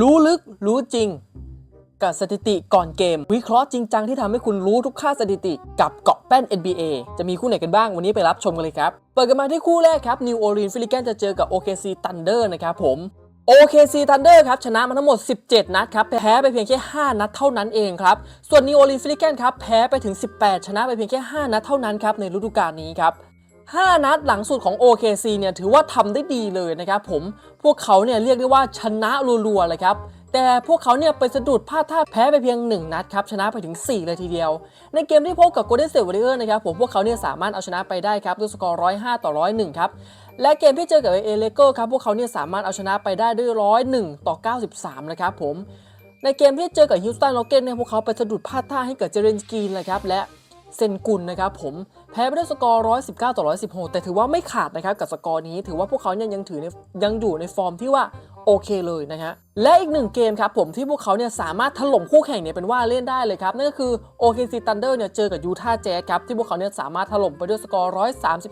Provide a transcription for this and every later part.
รู้ลึกรู้จริง กับสถิติก่อนเกม วิเคราะห์จริงจังที่ทำให้คุณรู้ทุกค่าสถิติ กับเกาะแป้น NBA จะมีคู่ไหนกันบ้างวันนี้ไปรับชมกันเลยครับ เปิดกันมาที่คู่แรกครับ New Orleans Pelicans จะเจอกับ OKC Thunder นะครับผม OKC Thunder ครับ ชนะมาทั้งหมด 17 นัดครับ แพ้ไปเพียงแค่ 5 นัดเท่านั้นเองครับ ส่วน New Orleans Pelicans ครับ แพ้ไปถึง 18 ชนะไปเพียงแค่ 5 นัดเท่านั้นครับ ในฤดูกาลนี้ครับ 5 นัดหลังสุดของ OKC เนี่ยถือว่าทำได้ดีเลยนะครับผมพวกเขาเนี่ยเรียกได้ว่าชนะรัวๆเลยครับแต่พวกเขาเนี่ยไปสะดุดพลาดท่าแพ้ไปเพียง 1 นัดครับชนะไปถึง 4 เลยทีเดียว ในเกมที่พบกับ Golden State Warriors นะครับผมพวกเขาเนี่ยสามารถเอาชนะไปได้ครับด้วยสกอร์ 105 ต่อ 101 ครับและเกมที่เจอกับเอเลโก้ครับพวกเขาเนี่ยสามารถเอาชนะไปได้ด้วย 101 ต่อ 93 นะครับผมในเกมที่เจอกับฮิวสตันโรเกนเนี่ยพวกเขาไปสะดุดพลาดท่าให้กับเจเรนสกีนนะครับและ เซนกุลนะครับผมแพ้ไปด้วยสกอร์ 119 ต่อ 116 แต่ถือว่าไม่ขาดนะครับกับสกอร์นี้ถือว่าพวกเขาเนี่ยยังถือในยังอยู่ในฟอร์มที่ว่าโอเคเลยนะฮะและอีกหนึ่งเกมครับผมที่พวกเขาเนี่ยสามารถถล่มคู่แข่งเนี่ยเป็นว่าเล่นได้เลยครับ นั่นก็คือ OKC Thunder เนี่ยเจอกับยูทาห์แจ๊สครับที่พวกเขาเนี่ยสามารถถล่มไปด้วยสกอร์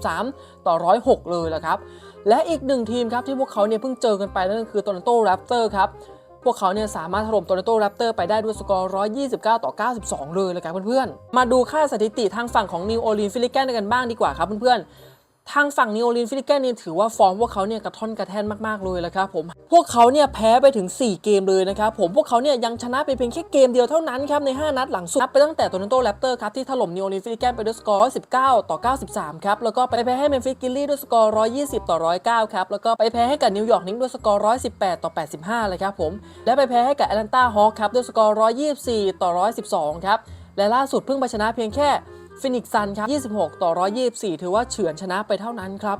133 ต่อ 106 เลยละครับและอีกหนึ่งทีมครับที่พวกเขาเนี่ยเพิ่งเจอกันไปนั่นก็คือ Toronto Raptors ครับ พวกเขาเนี่ยสามารถถล่มโตเรโตแรปเตอร์ไปได้ด้วยสกอร์ 129 ต่อ 92 เลยเลยครับเพื่อนๆ มาดูค่าสถิติทางฝั่งของนิวโอลีนฟิลิแกนกันบ้างดีกว่าครับเพื่อนๆ ทางฝั่งนิวโอลีนฟิลิแกนนี่ถือว่าฟอร์มพวกเขาเนี่ยกระท่อนกระแท่นมากๆเลยละครับผมพวกเขาเนี่ยแพ้ไปถึง 4 เกมเลยนะครับผมพวกเขาเนี่ยยังชนะไปเพียงแค่เกมเดียวเท่านั้นครับใน 5 นัดหลังสุดนับไปตั้งแต่โตลอนโตแรปเตอร์ครับที่ถล่มนิวโอลีนฟิลิแกนไปด้วยสกอร์119 ต่อ 93 ครับแล้วก็ไปแพ้ให้เมมฟิสกิลลี่ด้วยสกอร์ 120 ต่อ 109 ครับแล้วก็ไปแพ้ให้กับนิวยอร์กนิกด้วยสกอร์ 118 ต่อ 85 เลยครับผมและไปแพ้ให้กับแอตแลนตาฮอคครับด้วยสกอร์ 124 ต่อ 112 ครับและล่าสุดเพิ่งไปชนะเพียงแค่ ฟินิกซันครับ 26 ต่อ 124 ถือว่าเฉือนชนะไปเท่านั้นครับ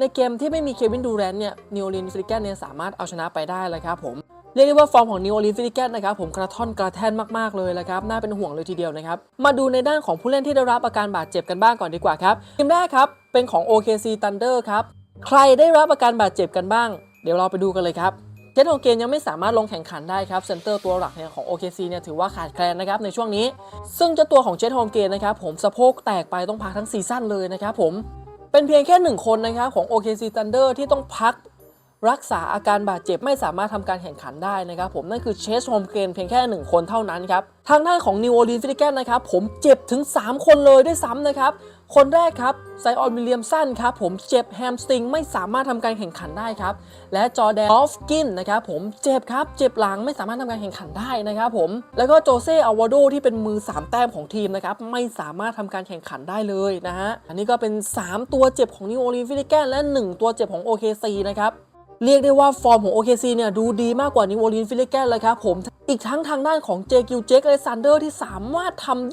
ในเกมที่ไม่มีเควินดูแรนเนี่ยนิวอลีนฟิลิแกนเนี่ยสามารถเอาชนะไปได้เลยครับผมเรียกได้ว่าฟอร์มของนิวออร์ลีนฟิลิแกนนะครับผมกระท่อนกระแท่นมากๆเลยละครับน่าเป็นห่วงเลยทีเดียวนะครับ มาดูในด้านของผู้เล่นที่ได้รับอาการบาดเจ็บกันบ้างก่อนดีกว่าครับทีมแรกครับ เป็นของ OKC Thunder ครับ ใครได้รับอาการบาดเจ็บกันบ้าง เดี๋ยวเราไปดูกันเลยครับ สโฮเกนยังไม่สามารถลงแข่งขันได้ครับเซนเตอร์ตัวหลักเนี่ยของ OKC เนี่ยถือว่าขาดแคลนนะครับในช่วงนี้ ซึ่งเจ้าตัวของเจสโฮเกนนะครับผมสะโพกแตกไปต้องพักทั้งซีซั่นเลยนะครับผมเป็นเพียงแค่หนึ่งคนนะครับของ OKC Thunder ที่ต้องพัก รักษาอาการบาดเจ็บไม่สามารถทำการแข่งขันได้นะครับผมนั่นคือเชสโฮมเกนเพียงแค่หนึ่งคนเท่านั้นครับ ทางด้านของ New Orleans Pelicans นะครับผมเจ็บถึง 3 คนเลยด้วยซ้ำนะครับคนแรกครับไซออนวิลเลียมสันครับผมเจ็บแฮมสตริงไม่สามารถทำการแข่งขันได้ครับและจอแดนออฟกินนะครับผมเจ็บครับเจ็บหลังไม่สามารถทำการแข่งขันได้นะครับผมแล้วก็โจเซ่อวาโดที่เป็นมือ 3 แต้มของทีมนะครับไม่สามารถทำการแข่งขันได้เลยนะฮะอันนี้ก็เป็น 3 ตัวเจ็บของนิวออร์ลีนฟิลิแกนและ 1 ตัวเจ็บของ OKC นะครับ เรียกได้ว่าฟอร์มของ OKC เนี่ยดูดีมากกว่านิวออร์ลีนฟิลิแกนเลยครับผม อีกทั้งทางด้านของเจคิวเจคเลซันเดอร์ที่สามารถทำ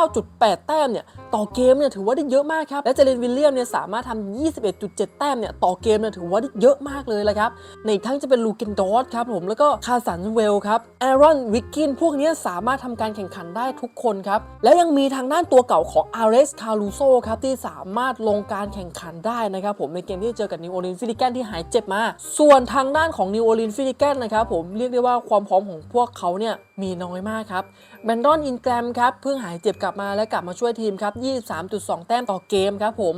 29.8 แต้มเนี่ยต่อเกมเนี่ยถือว่าได้เยอะมากครับ และเจเลนวิลเลียมเนี่ยสามารถทำ 21.7 แต้มเนี่ยต่อเกมเนี่ยถือว่าได้เยอะมากเลยละครับ ในทั้งจะเป็นลูเกนดอสครับผมแล้วก็คาสันเวลครับแอรอนวิกกินพวกนี้สามารถทำการแข่งขันได้ทุกคนครับ และยังมีทางด้านตัวเก่าของอาร์เรสคารูโซครับที่สามารถลงการแข่งขันได้นะครับผมในเกมที่เจอกับนิวออร์ลีนฟิลิแกนที่หายเจ็บมาส่วนทางด้านของนิวออร์ลีนฟิลิแกนนะครับผมเรียกได้ว่าความพร้อมของพวกเขาเนี่ยมีน้อยมากครับแบนดอนอินแกรมครับเพิ่งหายเจ็บกลับมาและกลับมาช่วยทีมครับ 23.2 แต้มต่อเกมครับผม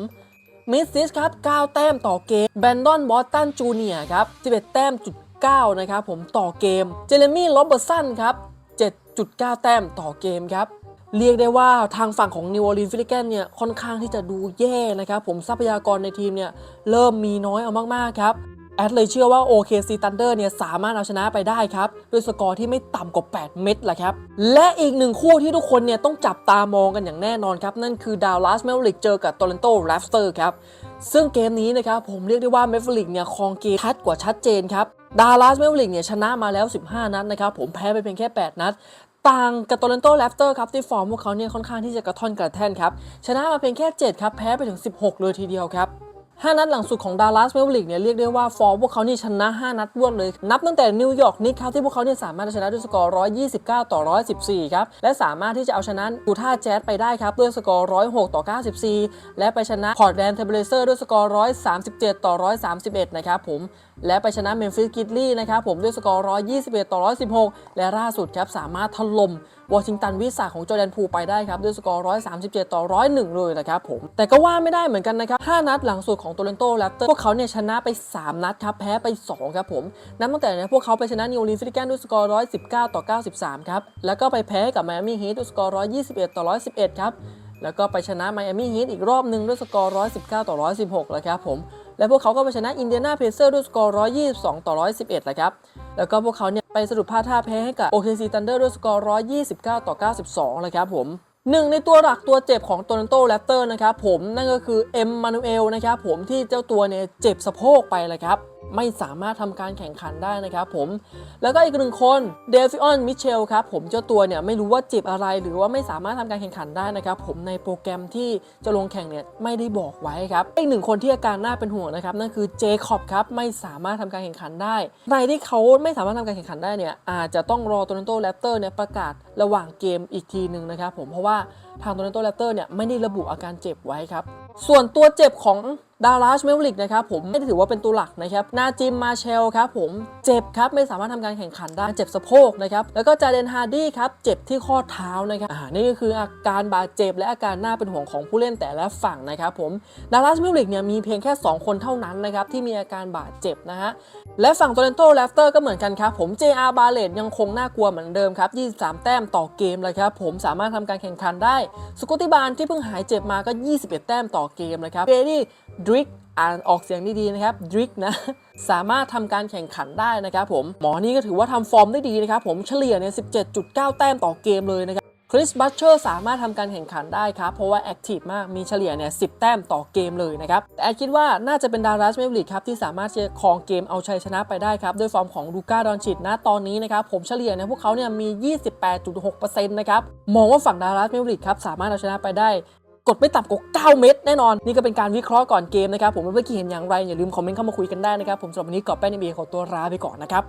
มิสซิสครับ 9 แต้มต่อเกมแบนดอนบอสตันจูเนียครับ 11 แต้มจุด9นะครับผมต่อเกม เจเรมี่โรเบอร์สันครับ 7.9 แต้มต่อเกมครับเรียกได้ว่าทางฝั่งของนิวออร์ลีนฟิลิแกนเนี่ยค่อนข้างที่จะดูแย่นะครับผมทรัพยากรในทีมเนี่ยเริ่มมีน้อยเอามากๆครับ แอดเลยเชื่อว่า OKC Thunder เนี่ยสามารถเอาชนะไปได้ครับ ด้วยสกอร์ที่ไม่ต่ำกว่า 8 เม็ดแหละครับ และอีกหนึ่งคู่ที่ทุกคนเนี่ยต้องจับตามองกันอย่างแน่นอนครับ นั่นคือด a ล l สเมลลิกเจอกับ Toronto Raptors ครับ ซึ่งเกมนี้นะครับผมเรียกได้ว่าเมฟลิกเนี่ยครองเกมชัดกว่าชัดเจนครับด a ล l สเมลลิกเนี่ยชนะมาแล้ว 15 นัดนะครับผมแพ้ไปเพียงแค่ 8 นัดต่างกับโตลอนโตแรปเตอร์ครับที่ฟอร์มพวกเขาเนี่ยค่อนข้างที่จะกระท่อนกระแท่นครับชนะมาเพียงแค่ 7 ครับแพ้ไปถึง 16 เลยทีเดียวครับ 5 นัดหลังสุดของด a ล l สเมลลิกเนี่ยเรียกได้ว่าฟอร์มพวกเขานี่ชนะ 5 นัดรวดเลย นับตั้งแต่นิวยอร์กนิกครับที่พวกเขาเนี่ยสามารถชนะด้วยสกอร์ 129 ต่อ 114 ครับ และสามารถที่จะเอาชนะยูท่าแจ๊สไปได้ครับด้วยสกอร์ 106 ต่อ 94 และไปชนะพอร์ตแลนด์เทเบลเซอร์ด้วยสกอร์ 137 ต่อ 131 นะครับผมและไปชนะเมมฟิสกิดลี่นะครับผมด้วยสกอร์ 121 ต่อ 116 และล่าสุดครับสามารถถล่ม วอชิงตันวิสาของจอร์แดนพูไปได้ครับด้วยสกอร์ 137 ต่อ 101 เลยนะครับผม แต่ก็ว่าไม่ได้เหมือนกันนะครับ 5 นัดหลังสุดของโตเลนโตแรปเตอร์พวกเขาเนี่ยชนะไป 3 นัดครับ แพ้ไป 2 ครับผมนับตั้งแต่เนี่ยพวกเขาไปชนะนิวอร์ลีนส์ฟิลิแกนด้วยสกอร์ 119 ต่อ 93 ครับ แล้วก็ไปแพ้กับไมอามี่ฮีทด้วยสกอร์ 121 ต่อ 111 ครับแล้วก็ไปชนะไมอามี่ฮีทอีกรอบหนึ่งด้วยสกอร์ 119 ต่อ 116 แล้วครับผม และพวกเขาก็ไปชนะอินเดียนาเพเซอร์ด้วยสกอร์ 122 ต่อ 111 แล้วครับ แล้วก็พวกเขาเนี่ยไปสรุปพาท่าแพ้ให้กับ OKC Thunder ด้วยสกอร์ 129 ต่อ 92 เลยครับผมหนึ่งในตัวหลักตัวเจ็บของโตลอนโตแรปเตอร์นะครับผมนั่นก็คือเอ็มมานูเอลนะครับผมที่เจ้าตัวเนี่ยเจ็บสะโพกไปเลยครับ ไม่สามารถทำการแข่งขันได้นะครับผมแล้วก็อีกหนึ่งคนเดฟิออนมิเชลครับผมเจ้าตัวเนี่ยไม่รู้ว่าเจ็บอะไรหรือว่าไม่สามารถทำการแข่งขันได้นะครับผมในโปรแกรมที่จะลงแข่งเนี่ยไม่ได้บอกไว้ครับอีกหนึ่งคนที่อาการน่าเป็นห่วงนะครับนั่นคือเจคอบครับไม่สามารถทำการแข่งขันได้ ในที่เขาไม่สามารถทำการแข่งขันได้เนี่ยอาจจะต้องรอโตลอนโตแรปเตอร์เนี่ยประกาศระหว่างเกมอีกทีหนึ่งนะครับผมเพราะว่าทางโตลอนโตแรปเตอร์เนี่ยไม่ได้ระบุอาการเจ็บไว้ครับส่วนตัวเจ็บของ ดาราชเมลลิกนะครับผมไม่ได้ถือว่าเป็นตัวหลักนะครับนาจิมมาเชลครับผมเจ็บครับไม่สามารถทำการแข่งขันได้เจ็บสะโพกนะครับแล้วก็จาเดนฮาร์ดี้ครับเจ็บที่ข้อเท้านะครับอ่านี่ก็คืออาการบาดเจ็บและอาการน่าเป็นห่วงของผู้เล่นแต่ละฝั่งนะครับผมดาราชเมลลิกเนี่ยมีเพียงแค่ 2 คนเท่านั้นนะครับที่มีอาการบาดเจ็บนะฮะและฝั่งโตเรนโตแรปเตอร์ก็เหมือนกันครับผม JR บาเลตยังคงน่ากลัวเหมือนเดิมครับ 23 แต้มต่อเกมเลยครับผมสามารถทำการแข่งขันได้สกอตติบาลที่เพิ่งหายเจ็บมาก็ 21 แต้มต่อเกมเลยครับเบดี้ ดริกอ่านออกเสียงดีๆนะครับดริกนะสามารถทำการแข่งขันได้นะครับผมหมอนี่ก็ถือว่าทำฟอร์มได้ดีนะครับผมเฉลี่ยเนี่ย17.9 แต้มต่อเกมเลยนะครับคริสบัชเชอร์สามารถทำการแข่งขันได้ครับ เพราะว่าแอคทีฟมากมีเฉลี่ยเนี่ย10แต้มต่อเกมเลยนะครับ แต่แอดคิดว่าน่าจะเป็นดารัสเมเบลิกครับ ที่สามารถจะครองเกมเอาชัยชนะไปได้ครับ ด้วยฟอร์มของลูก้าดอนชิตนะตอนนี้นะครับ ผมเฉลี่ยเนี่ยพวกเขาเนี่ยมี 28.6%นะครับ มองว่าฝั่งดารัสเมเบลิกครับ สามารถเอาชนะไปได้ กดไม่ต่ำกว่า9เม็ดแน่นอน นี่ก็เป็นการวิเคราะห์ก่อนเกมนะครับผมเมื่อกี้เห็นอย่างไรอย่าลืมคอมเมนต์เข้ามาคุยกันได้นะครับผมสำหรับวันนี้กอบแป้นเอบีขอตัวลาไปก่อนนะครับ